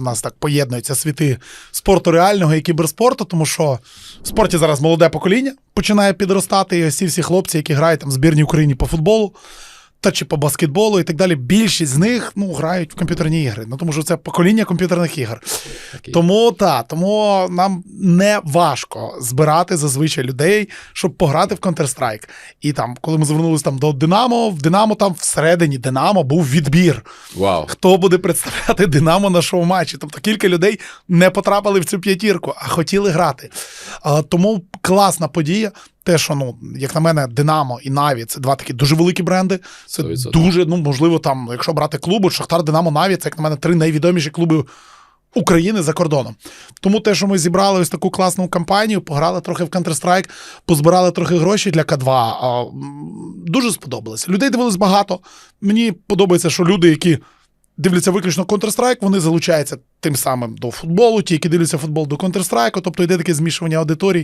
У нас так поєднуються світи спорту реального і кіберспорту, тому що в спорті зараз молоде покоління починає підростати. І ось ці всі хлопці, які грають там в збірній Україні по футболу та чи по баскетболу і так далі. Більшість з них ну, грають в комп'ютерні ігри. Ну тому що це покоління комп'ютерних ігор. Такий. Тому та, тому нам не важко збирати зазвичай людей, щоб пограти в Counter-Strike. І там, коли ми звернулися там до Динамо, в Динамо там всередині Динамо був відбір. Вау. Хто буде представляти Динамо на шоу-матчі? Тобто кілька людей не потрапили в цю п'ятірку, а хотіли грати. А, тому класна подія. Те, що ну, як на мене, Динамо і Наві це два такі дуже великі бренди. Це 100%. дуже, ну можливо, там, якщо брати клубу, Шахтар, Динамо, Наві, це як на мене три найвідоміші клуби України за кордоном. Тому те, що ми зібрали ось таку класну кампанію, пограли трохи в Counter-Strike, позбирали трохи грошей для К2. Дуже сподобалося. Людей дивилось багато. Мені подобається, що люди, які дивляться виключно Counter-Strike, вони залучаються тим самим до футболу, ті, які дивляться футбол до Counter-Strike, тобто йде таке змішування аудиторій.